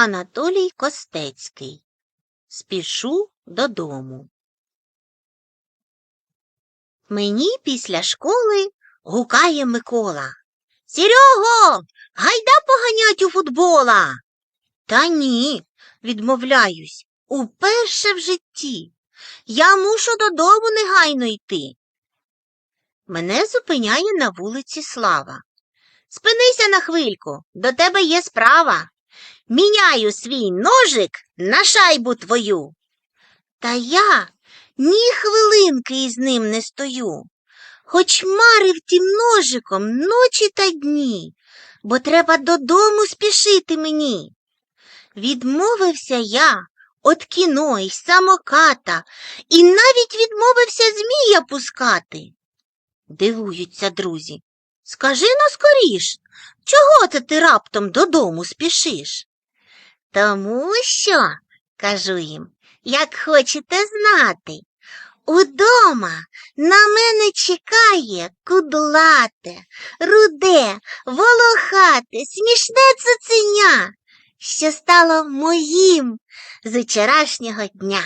Анатолій Костецький. Спішу додому. Мені після школи гукає Микола. Серего, гайда поганять у футбола. Та ні, відмовляюсь, уперше в житті. Я мушу додому негайно йти. Мене зупиняє на вулиці Слава. Спинися на хвильку, до тебе є справа. Міняю свій ножик на шайбу твою. Та я ні хвилинки із ним не стою, хоч марив тим ножиком ночі та дні, бо треба додому спішити мені. Відмовився я від кіно й самоката, і навіть відмовився змія пускати. Дивуються друзі. Скажи но скоріш, чого це ти раптом додому спішиш? Тому що, кажу їм, як хочете знати, удома на мене чекає кудлате, руде, волохате, смішне цуценя, що стало моїм з вчорашнього дня.